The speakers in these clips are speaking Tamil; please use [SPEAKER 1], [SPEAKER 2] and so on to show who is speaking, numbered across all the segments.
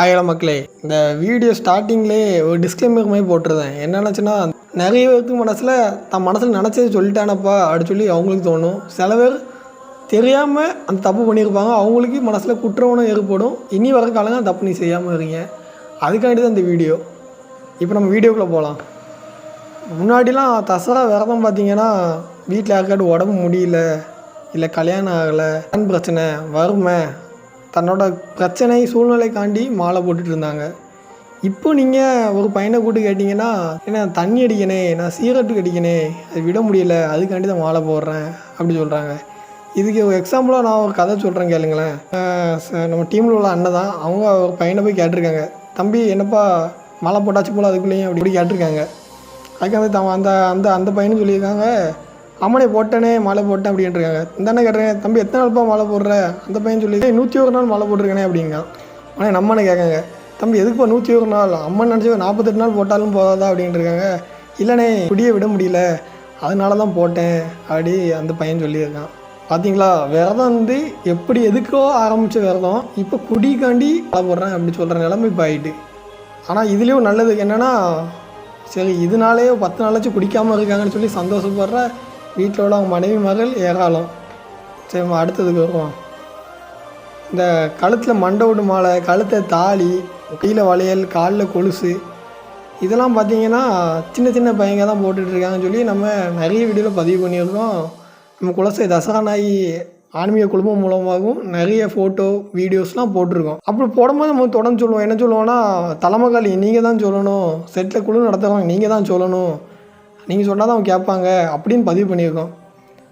[SPEAKER 1] ஆயிரம் மக்களே. இந்த வீடியோ ஸ்டார்டிங்லேயே ஒரு டிஸ்க்ளைமர் மாதிரி போட்டிருந்தேன். என்னென்னச்சுன்னா நிறைய பேருக்கு மனசில் தன் மனசில் நினச்சது சொல்லிட்டானப்பா அப்படி சொல்லி அவங்களுக்கு தோணும். சில பேர் தெரியாமல் அந்த தப்பு பண்ணியிருப்பாங்க. அவங்களுக்கு மனசில் குற்ற ஏற்படும். இனி வர காலங்க தப்பு நீ செய்யாமல் இருங்க. அதுக்காண்டி தான் இந்த வீடியோ இப்போ நம்ம வீடியோக்குள்ளே போகலாம் முன்னாடிலாம் தசரா விரதம் பார்த்தீங்கன்னா வீட்டில் யாருக்காட்டு உடம்பு முடியல இல்லை கல்யாணம் ஆகலை கண் பிரச்சனை வறுமை தன்னோட பிரச்சனை சூழ்நிலைக்காண்டி மாலை போட்டுட்டு இருந்தாங்க. இப்போ நீங்கள் ஒரு பையனை கூட்டு கேட்டிங்கன்னா என்ன தண்ணி அடிக்கணே நான் சீரட்டு அடிக்கணே அது விட முடியல அதுக்காண்டி தான் மாலை போடுறேன் அப்படி சொல்கிறாங்க இதுக்கு ஒரு எக்ஸாம்பிளாக நான் ஒரு கதை சொல்கிறேன் கேளுங்களேன். நம்ம டீமில் உள்ள அண்ணன் தான். அவங்க ஒரு பையனை போய் கேட்டிருக்காங்க. தம்பி என்னப்பா மாலை போட்டாச்சு போல் அதுக்குள்ளேயும் அப்படி இப்படி கேட்டிருக்காங்க. அதுக்கு வந்து தம் அந்த அந்த அந்த பையனும் சொல்லியிருக்காங்க. அம்மனை போட்டேனே மாலை போட்டேன் அப்படின்ட்டு இருக்காங்க இந்த அண்ணன் கேட்டேன் தம்பி எத்தனை நாள்ப்பா மாலை போடுற? அந்த பையன் சொல்லி நூற்றி ஒரு நாள் மழை போட்டிருக்கேனே அப்படிங்க ஆனால் என் அண்ணன் கேட்காங்க தம்பி எதுக்குப்பா நூற்றி ஒரு நாள்? அம்மன் நினச்சி நாற்பத்தெட்டு நாள் போட்டாலும் போதாதா? அப்படின்ட்டு இருக்காங்க இல்லைண்ணே குடியே விட முடியல. அதனால தான் போட்டேன் அப்படி அந்த பையன் சொல்லியிருக்கான். பார்த்தீங்களா விரதம் வந்து எப்படி எதுக்கோ ஆரம்பித்த விரதம் இப்போ குடிக்காண்டி மாலை போடுறேன் அப்படி சொல்கிற நிலைமை இப்போ ஆகிட்டு ஆனால் இதுலேயும் நல்லது என்னென்னா சரி இதனாலே பத்து நாளாச்சும் குடிக்காமல் இருக்காங்கன்னு சொல்லி சந்தோஷப்படுற வீட்டில் உள்ள அவங்க மனைவி மகள் ஏராளம். சரி அடுத்ததுக்கு வருவோம். இந்த கழுத்தில் மண்டவுடு மாலை கழுத்தில் தாலி கையில் வளையல் காலில் கொலுசு இதெல்லாம் பார்த்தீங்கன்னா சின்ன சின்ன பையங்க தான் போட்டுட்ருக்காங்கன்னு சொல்லி நம்ம நிறைய வீடியோவில் பதிவு பண்ணியிருக்கோம். நம்ம குலசை தசகாநாயி ஆன்மீக குழுமம் மூலமாகவும் நிறைய ஃபோட்டோ வீடியோஸ்லாம் போட்டிருக்கோம். அப்படி போடும்போது நம்ம தொடர்ந்து சொல்லுவோம். என்ன சொல்லுவோம்னா தலைமகாலி நீங்கள் தான் சொல்லணும் செட்டில் குழு நடத்துகிறவங்க நீங்கள் தான் சொல்லணும். நீங்கள் சொன்னால் தான் அவங்க கேட்பாங்க அப்படின்னு பதிவு பண்ணியிருக்கோம்.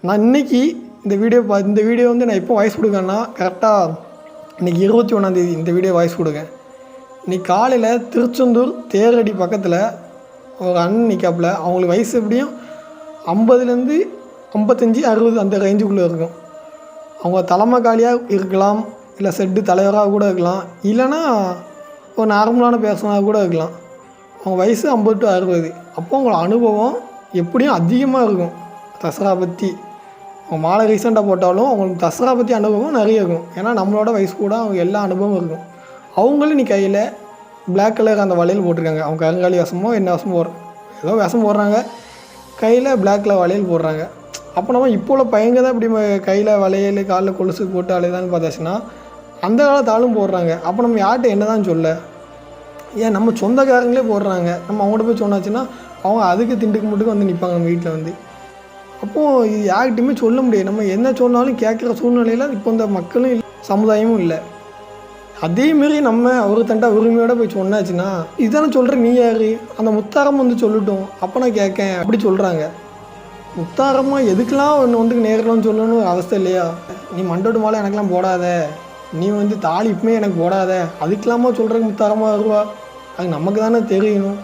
[SPEAKER 1] நான் இன்னைக்கு இந்த வீடியோ பா இந்த வீடியோ வந்து நான் எப்போ வாய்ஸ் கொடுக்கேன்னா கரெக்டாக இன்றைக்கி இருபத்தி ஒன்றாந்தேதி இந்த வீடியோ வாய்ஸ் கொடுங்க இன்றைக்கி காலையில் திருச்செந்தூர் தேரடி பக்கத்தில் ஒரு அண்ணன் நிற்காப்பில் அவங்களுக்கு வயசு எப்படியும் ஐம்பதுலேருந்து ஐம்பத்தஞ்சு அறுபது அந்த ரேஞ்சுக்குள்ளே இருக்கும். அவங்க தலைமைக்காலியாக இருக்கலாம் இல்லை செட்டு தலைவராக கூட இருக்கலாம் இல்லைன்னா ஒரு நார்மலான பேர்சனாக கூட இருக்கலாம். அவங்க வயசு ஐம்பது டு அறுபது. அப்போ அவங்களோட அனுபவம் எப்படியும் அதிகமாக இருக்கும். தசரா பற்றி அவங்க மாலை ரீசெண்டாக போட்டாலும் அவங்களுக்கு தசரா பற்றி அனுபவம் நிறைய இருக்கும். ஏன்னா நம்மளோட வயசு கூட அவங்க எல்லா அனுபவமும் இருக்கும். அவங்களும் நீ கையில் பிளாக் கலர் அந்த வளையல் போட்டிருக்காங்க. அவங்க கருங்காலி வசமோ என்ன வசமோ போடுற ஏதோ விஷம் போடுறாங்க. கையில் பிளாக் கலர் வளையல் போடுறாங்க. அப்போ நம்ம இப்போ உள்ள பையங்க தான் இப்படி கையில் வளையல் காலில் கொலுசு போட்டு அலையதான்னு பார்த்தாச்சுன்னா அந்த காலத்தாலும் போடுறாங்க. அப்போ நம்ம யார்கிட்ட என்ன தான் சொல்ல? ஏன் நம்ம சொந்தக்காரங்களே போடுறாங்க. நம்ம அவங்கள்ட்ட போய் சொன்னாச்சுன்னா அவங்க அதுக்கு திண்டுக்கு மட்டுக்கு வந்து நிற்பாங்க நம்ம வீட்டில் வந்து. அப்போது இது யார்கிட்டையுமே சொல்ல முடியாது. நம்ம என்ன சொன்னாலும் கேட்குற சூழ்நிலையில் இப்போ இந்த மக்களும் இல்லை சமுதாயமும் இல்லை. அதே மாரி நம்ம ஒரு தண்டா உரிமையோடு போய் சொன்னாச்சுன்னா இதானே சொல்கிற நீ யாரு? அந்த முத்தாரம் வந்து சொல்லட்டும். அப்போ நான் கேட்கேன் அப்படி சொல்கிறாங்க முத்தாரமாக எதுக்கெல்லாம் ஒன்று வந்து நேரில் சொல்லணும்னு ஒரு அவஸ்தை இல்லையா? நீ மண்டோடு மாலை எனக்கெல்லாம் போடாத. நீ வந்து தாலி இப்பமே எனக்கு போடாத. அதுக்கெல்லாமா சொல்கிறக்கு முத்தாரமாக வருவா. அது நமக்கு தானே தெரியணும்.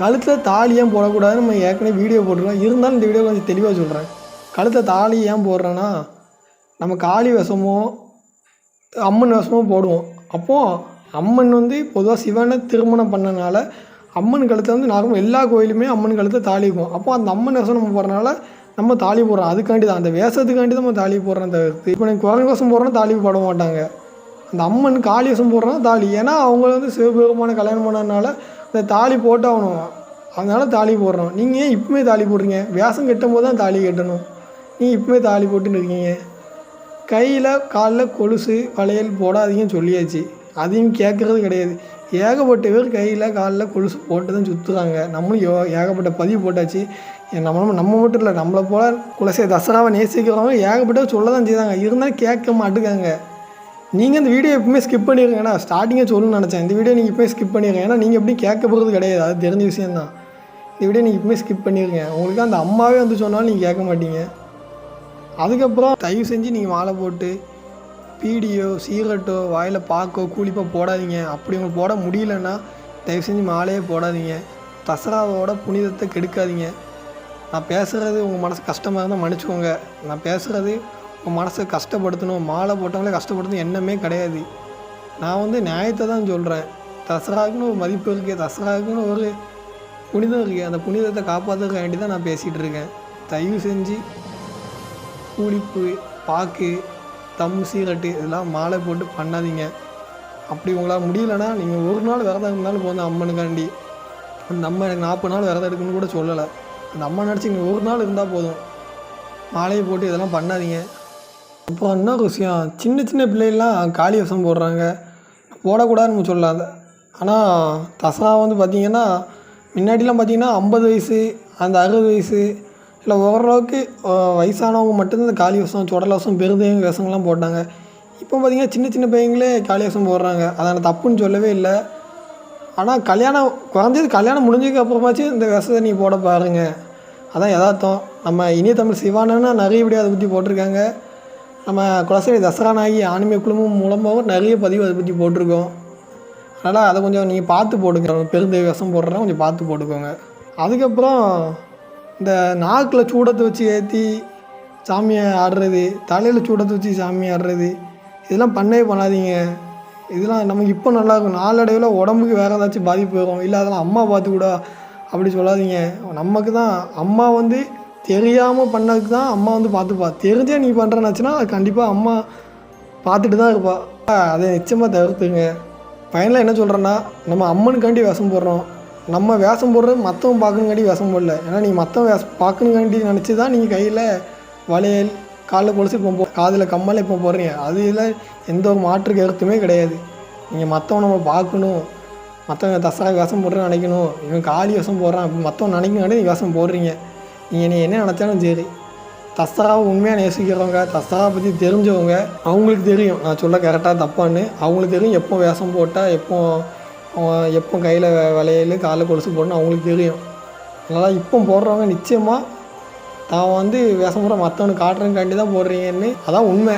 [SPEAKER 1] கழுத்தில் தாலி ஏன் போடக்கூடாதுன்னு நம்ம ஏற்கனவே வீடியோ போட்டிருக்கோம். இருந்தாலும் இந்த வீடியோ கொஞ்சம் தெளிவாக சொல்கிறேன் கழுத்தில் தாலி ஏன் போடுறேன்னா நம்ம காளி விஷமோ அம்மன் வேஷமோ போடுவோம். அப்போது அம்மன் வந்து பொதுவாக சிவனை திருமணம் பண்ணனால அம்மன் கழுத்தை வந்து நார்மல் எல்லா கோயிலுமே அம்மன் கழுத்தை தாலி இருக்கும். அப்போ அந்த அம்மன் விஷம் நம்ம போடுறனால நம்ம தாலி போடுறோம். அதுக்காண்டி தான் அந்த வேஷத்துக்காண்டி தான் நம்ம தாலி போடுறோம். அந்த இப்போ நீங்கள் குரங்கு வேஷம் போடுறோன்னா தாலி போட மாட்டாங்க. அந்த அம்மன் காளி வேஷம் போடுறோம் தாலி. ஏன்னா அவங்க வந்து சிவபெருமான கல்யாணம் பண்ணனால இந்த தாலி போட்டாகணும். அதனால தாலி போடுறோம். நீங்கள் ஏன் இப்போமே தாலி போடுறீங்க? வேஷம் கட்டும் போது தான் தாலி கட்டணும். நீங்கள் இப்பவுமே தாலி போட்டுன்னு இருக்கீங்க. கையில் காலில் கொலுசு வளையல் போடாதீங்கன்னு சொல்லியாச்சு. அதையும் கேட்குறது கிடையாது. ஏகப்பட்ட பேர் கையில் காலில் கொலுசு போட்டு தான் சுற்றுறாங்க நம்மளும் யோ ஏகப்பட்ட பதிவு போட்டாச்சு. நம்மளும் நம்ம நம்ம மட்டும் இல்லை நம்மளை போல குலசை தசராவை நேசிக்கிறவங்க ஏகப்பட்ட சொல்ல தான் செய்தாங்க இருந்தாலும் கேட்க மாட்டுக்காங்க. நீங்கள் இந்த வீடியோ எப்பவுமே ஸ்கிப் பண்ணிடுங்க ஏன்னா ஸ்டார்டிங்கே சொல்லணும்னு நினச்சேன். இந்த வீடியோ நீங்கள் இப்போயே ஸ்கிப் பண்ணிடுங்க ஏன்னா நீங்கள் எப்படி கேட்க போகிறது கிடையாது. அது தெரிஞ்ச விஷயம்தான். இந்த வீடியோ நீங்கள் இப்பவுமே ஸ்கிப் பண்ணிடுங்க உங்களுக்கு அந்த அம்மாவே வந்து சொன்னாலும் நீங்கள் கேட்க மாட்டீங்க. அதுக்கப்புறம் தயவு செஞ்சு நீங்கள் மாலை போட்டு பீடியோ சீரட்டோ வாயில் பாக்கோ கூலிப்போ போடாதீங்க. அப்படி உங்களுக்கு போட முடியலன்னா தயவு செஞ்சு மாலையே போடாதீங்க. தசராவோட புனிதத்தை கெடுக்காதீங்க. நான் பேசுகிறது உங்கள் மனசு கஷ்டமாக இருந்தால் மன்னிச்சுக்கோங்க. நான் பேசுகிறது உங்கள் மனசை கஷ்டப்படுத்தணும். மாலை போட்டவங்களே கஷ்டப்படுத்தணும் எண்ணமே கிடையாது. நான் வந்து நியாயத்தை தான் சொல்கிறேன் தசராக்குன்னு ஒரு மதிப்பு இருக்குது தசராக்குன்னு ஒரு புனிதம் இருக்குது அந்த புனிதத்தை காப்பாற்றுக்க வேண்டி தான் நான் பேசிகிட்டு இருக்கேன். தயவு செஞ்சு கூலிப்பு பாக்கு தம் சீரட்டு இதெல்லாம் மாலை போட்டு பண்ணாதீங்க. அப்படி உங்களால் முடியலன்னா நீங்கள் ஒரு நாள் விரதம் இருந்தாலும் போதும் அம்மனுக்காண்டி. அந்த அம்மா எனக்கு நாற்பது நாள் விரதம் எடுக்குன்னு கூட சொல்லலை. அந்த அம்மா நினச்சி நீங்கள் ஒரு நாள் இருந்தால் போதும். மாலையை போட்டு இதெல்லாம் பண்ணாதீங்க. அப்புறம் இன்னொரு விஷயம் சின்ன சின்ன பிள்ளைகள்லாம் காளி வசம் போடுறாங்க. போடக்கூடாதுன்னு சொல்லாத. ஆனால் தசரா வந்து பார்த்திங்கன்னா முன்னாடிலாம் பார்த்திங்கன்னா ஐம்பது வயசு அந்த அறுபது வயசு இல்லை ஓரளவுக்கு வயசானவங்க மட்டும்தான் இந்த காளி வேஷம் சுடலவசம் வேஷம் பெருதேங்க வேஷங்கள்லாம் போட்டாங்க. இப்போ பார்த்திங்கன்னா சின்ன சின்ன பையங்களே காளி வேஷம் போடுறாங்க. அதை தப்புன்னு சொல்லவே இல்லை. ஆனால் கல்யாணம் குறைஞ்சது கல்யாணம் முடிஞ்சதுக்கு அப்புறமாச்சும் இந்த விஷத்தை நீ போட பாருங்க. அதான் யதார்த்தம். நம்ம இனிய தமிழ் சிவானன்னா நிறைய வீடியோ அதை பற்றி போட்டிருக்காங்க. நம்ம குலசரி தசரா நாயகி ஆன்மீக குழுமம் மூலமாகவும் நிறைய பதிவு அதை பற்றி போட்டிருக்கோம். அதனால் அதை கொஞ்சம் நீங்கள் பார்த்து போடுங்க. பெருந்தெய்வ விஷம் போடுறதா கொஞ்சம் பார்த்து போட்டுக்கோங்க. அதுக்கப்புறம் இந்த நாக்கில் சூடத்தை வச்சு ஏற்றி சாமியை ஆடுறது தலையில் சூடத்தை வச்சு சாமி ஆடுறது இதெல்லாம் பண்ணவே பண்ணாதீங்க. இதெல்லாம் நமக்கு இப்போ நல்லா இருக்கும். நாளடைவில் உடம்புக்கு வேறு ஏதாச்சும் பாதிப்பு வரும். இல்லை அதெல்லாம் அம்மா பார்த்து கூட அப்படி சொல்லாதீங்க. நமக்கு தான் அம்மா வந்து தெரியாமல் பண்ணதுக்கு தான் அம்மா வந்து பார்த்துப்பா. தெரிஞ்சே நீ பண்ணுறனாச்சுன்னா கண்டிப்பாக அம்மா பார்த்துட்டு தான் இருப்பா. அதை நிச்சயமாக தவிர்த்துங்க. பையனில் என்ன சொல்கிறேன்னா நம்ம அம்மனுக்காண்டி விஷம் போடுறோம். நம்ம வேஷம் போடுறது மற்றவன் பார்க்கணுங்காட்டி வேஷம் போடல. ஏன்னா நீங்கள் மற்றவன் வேஷம் பார்க்கணுங்காண்டி நினச்சி தான் நீங்கள் கையில் வளையல் காலில் கொலுசு இப்போ போ காதில் கம்மல் இப்போ போடுறீங்க. அது இதில் எந்த ஒரு மாற்று கருத்துமே கிடையாது. நீங்கள் மற்றவன் நம்ம பார்க்கணும். மற்றவன் தசரா வேஷம் போடுறேன்னு நினைக்கணும். இவன் காளி வேஷம் போடுறான். அப்படி மற்றவன் நினைக்கணும்னு நீ வேஷம் போடுறீங்க. நீங்கள் நீ என்ன நினச்சாலும் சரி. தசராவை உண்மையாக நேசிக்கிறவங்க தசராவை பற்றி தெரிஞ்சவங்க அவங்களுக்கு தெரியும். நான் சொல்ல கரெக்டாக தப்பான்னு. அவங்களுக்கு தெரியும் எப்போ வேஷம் போட்டால் எப்போ அவன் எப்போ கையில் வளையல் காலில் கொலுசு போடணும் அவங்களுக்கு தெரியும். அதனால் இப்போ போடுறவங்க நிச்சயமாக தான் வந்து வேஷம் மற்றவனுக்கு காட்டுறதுக்காண்டி தான் போடுறீங்கன்னு அதான் உண்மை.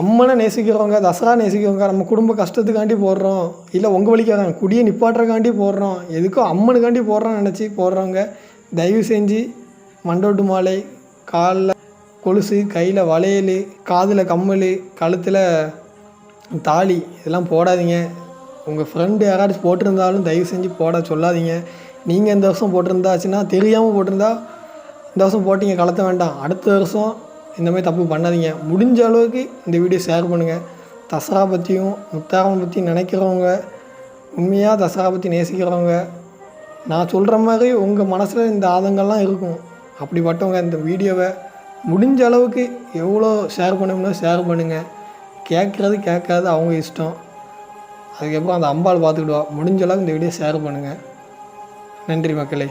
[SPEAKER 1] அம்மனை நேசிக்கிறவங்க தசரா நேசிக்கிறவங்க நம்ம குடும்ப கஷ்டத்துக்காண்டி போடுறோம். இல்லை உங்கள் வழிக்காக குடியை நிப்பாட்டுறக்காண்டி போடுறோம். எதுக்கோ அம்மனுக்காண்டி போடுறோம்னு நினச்சி போடுறவங்க தயவு செஞ்சு மண்டோட்டு மாலை காலில் கொலுசு கையில் வளையல் காதில் கம்மல் கழுத்தில் தாலி இதெல்லாம் போடாதீங்க. உங்கள் ஃப்ரெண்டு யாராச்சும் போட்டிருந்தாலும் தயவு செஞ்சு போட சொல்லாதீங்க. நீங்கள் இந்த வருஷம் போட்டிருந்தாச்சுன்னா தெரியாமல் போட்டிருந்தா இந்த வருஷம் போட்டீங்க கலத்த வேண்டாம். அடுத்த வருஷம் இந்த மாதிரி தப்பு பண்ணாதீங்க. முடிஞ்ச அளவுக்கு இந்த வீடியோ ஷேர் பண்ணுங்கள் தசரா பற்றியும் முத்தாரம் பற்றி நினைக்கிறவங்க உண்மையாக தசரா பற்றி நேசிக்கிறவங்க நான் சொல்கிற மாதிரி உங்கள் மனசில் இந்த ஆதங்கள்லாம் இருக்கும். அப்படிப்பட்டவங்க இந்த வீடியோவை முடிஞ்ச அளவுக்கு எவ்வளோ ஷேர் பண்ணணும்னா ஷேர் பண்ணுங்கள் கேட்குறது கேட்காது அவங்க இஷ்டம். அதுக்கப்புறம் அந்த அம்பாள் பார்த்துக்கிடுவா. முடிஞ்ச அளவுக்கு இந்த வீடியோ ஷேர் பண்ணுங்கள் நன்றி மக்களே.